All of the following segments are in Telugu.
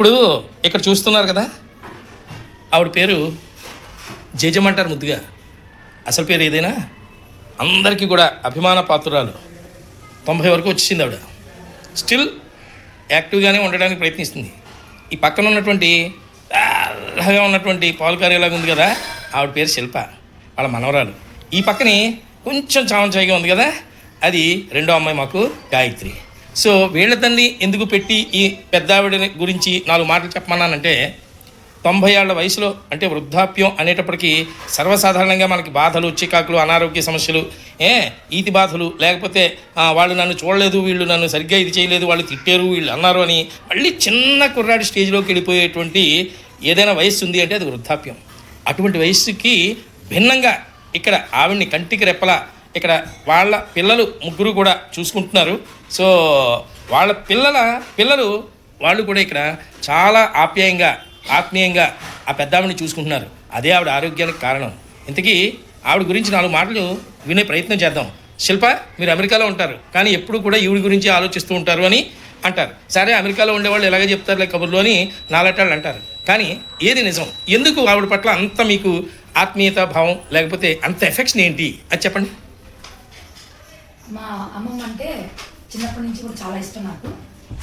ఇప్పుడు ఇక్కడ చూస్తున్నారు కదా? ఆవిడ పేరు జేజమంటారు ముద్దుగా. అసలు పేరు ఏదైనా? అందరికీ కూడా అభిమాన పాత్రురాలు. తొంభై వరకు వచ్చేసింది ఆవిడ. స్టిల్ యాక్టివ్గానే ఉండడానికి ప్రయత్నిస్తుంది. ఈ పక్కన ఉన్నటువంటి అలాగే ఉన్నటువంటి పాలకార్యలాగా ఉంది కదా? ఆవిడ పేరు శిల్ప. వాళ్ళ మనవరాలు. ఈ పక్కనే కొంచెం చావంచాయిగా ఉంది కదా? అది రెండో అమ్మాయి మాకు గాయత్రి. సో వీళ్ళ తల్లి ఎందుకు పెట్టి ఈ పెద్దావిడ గురించి నాలుగు మాటలు చెప్పమన్నానంటే తొంభై ఏళ్ళ వయసులో అంటే వృద్ధాప్యం అనేటప్పటికీ సర్వసాధారణంగా మనకి బాధలు చికాకులు అనారోగ్య సమస్యలు ఏ ఈతి బాధలు లేకపోతే వాళ్ళు నన్ను చూడలేదు వీళ్ళు నన్ను సరిగ్గా ఇది చేయలేదు వాళ్ళు తిట్టారు వీళ్ళు అన్నారు అని మళ్ళీ చిన్న కుర్రాడి స్టేజ్లోకి వెళ్ళిపోయేటువంటి ఏదైనా వయస్సు ఉంది అంటే అది వృద్ధాప్యం. అటువంటి వయస్సుకి భిన్నంగా ఇక్కడ ఆవిడ్ని కంటికి రెప్పలా ఇక్కడ వాళ్ళ పిల్లలు ముగ్గురు కూడా చూసుకుంటున్నారు. సో వాళ్ళ పిల్లల పిల్లలు వాళ్ళు కూడా ఇక్కడ చాలా ఆప్యాయంగా ఆత్మీయంగా ఆ పెద్ద ఆవిడని చూసుకుంటున్నారు. అదే ఆవిడ ఆరోగ్యానికి కారణం. ఇంతకీ ఆవిడ గురించి నాలుగు మాటలు వినే ప్రయత్నం చేద్దాం. శిల్ప మీరు అమెరికాలో ఉంటారు. కానీ ఎప్పుడు కూడా ఈవిడ గురించి ఆలోచిస్తూ ఉంటారు అని అంటారు. సరే అమెరికాలో ఉండేవాళ్ళు ఎలాగ చెప్తారులే కబుర్లు అని నాలటాళ్ళు అంటారు. కానీ ఏది నిజం? ఎందుకు ఆవిడ పట్ల అంత మీకు ఆత్మీయత భావం లేకపోతే అంత ఎఫెక్షన్ ఏంటి? అది చెప్పండి. మా అమ్మమ్మ అంటే చిన్నప్పటి నుంచి కూడా చాలా ఇష్టం నాకు.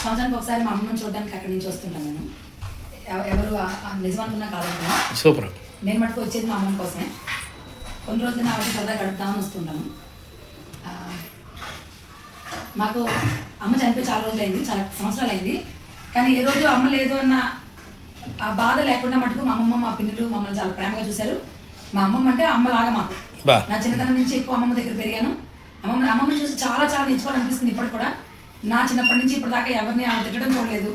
సంవత్సరానికి ఒకసారి మా అమ్మమ్మని చూడడానికి అక్కడి నుంచి వస్తుంటాను నేను. ఎవ- ఎవరు నిజమనుకున్నా కాదనుకున్నా సూపర్. నేను మటుకు వచ్చేది మా అమ్మమ్మ కోసమే. కొన్ని రోజులు నా వచ్చి సరదా గడుపుతామని వస్తుంటాను మాకు అమ్మ చనిపోయి చాలా రోజులు అయింది చాలా సంవత్సరాలు అయింది కానీ ఏ రోజు అమ్మ లేదు అన్న ఆ బాధ లేకుండా మటుకు మా అమ్మమ్మ మా పిన్నులు మమ్మల్ని చాలా ప్రేమగా చూశారు. మా అమ్మమ్మ అంటే అమ్మలాగా మాకు. నా చిన్నతనం నుంచి ఎక్కువ అమ్మమ్మ దగ్గర పెరిగాను. అమ్మమ్మ అమ్మమ్మ చూసి చాలా చాలా నేర్చుకోవాలనిపిస్తుంది ఇప్పటికి కూడా. నా చిన్నప్పటి నుంచి ఇప్పటిదాకా ఎవరిని ఆమె తిట్టడం చూడలేదు.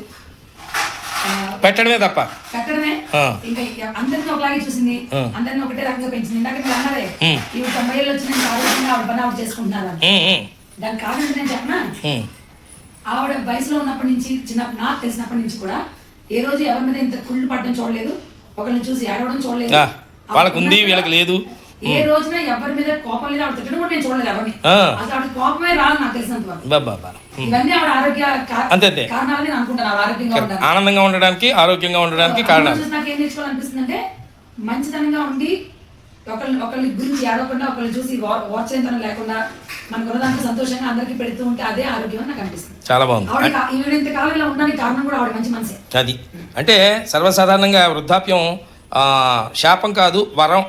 పెట్టడమే తప్ప. కట్టడమే ఆ. ఇంకా అందరిని ఒకలాగే చూసింది. అందరిని ఒకటే రకంగా పెంచింది. ఇందాక మీరు అన్నారే. ఇవి తొంభై ఏళ్ళు వచ్చి నేను ఆరోగ్యంగా ఆవిడ పని ఆవిడ చేసుకుంటున్నారు దానికి కారణం నేను చెప్పనా. ఆవిడ వయసులో ఉన్నప్పటి నుంచి చిన్న నాకు తెలిసినప్పటి నుంచి కూడా ఏ రోజు ఎవరి మీద ఇంత కుళ్ళు పడడం చూడలేదు. ఒకరిని చూసి ఏడవడం చూడలేదు. వాళ్ళకు ఉంది వీళ్ళకి లేదు. ఏ రోజున ఎవరి మీద కోపం లేదు ఆవిడ తిట్టడం కూడా నేను చూడలేదు ఎవరిని. అసలు ఆవిడ కోపమే రాదు నాకు తెలిసినంత వరకు. ఇవన్నీ ఆవిడ ఆరోగ్య అంతే, అంతే. కారణాలని నేను అనుకుంటాను ఆరోగ్యంగా ఉండాలి ఆనందంగా ఉండడానికి ఆరోగ్యంగా ఉండడానికి కారణాలు. చూసి నాకు ఏం నేర్చుకోవాలనిపిస్తుందంటే మంచితనంగా ఉండి ఒకళ్ళని ఒకళ్ళ గురించి ఏడవకుండా ఒకళ్ళని చూసి వాచ్యంతనం లేకుండా మనకు ఉన్నదాంట్లో సంతోషంగా అందరికీ పెడుతూ ఉంటే అదే ఆరోగ్యం నాకు అనిపిస్తుంది. చాలా బాగుంది. ఆవిడ ఈవిడ ఇంతకాలం ఇలా ఉండడానికి కారణం కూడా ఆవిడ మంచి మనసే అది. అంటే సర్వసాధారణంగా వృద్ధాప్యం శాపం కాదు వరం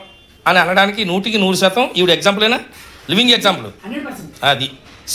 అని అనడానికి నూటికి నూరు శాతం ఈవిడ ఎగ్జాంపులేనా లివింగ్ ఎగ్జాంపుల్ అది.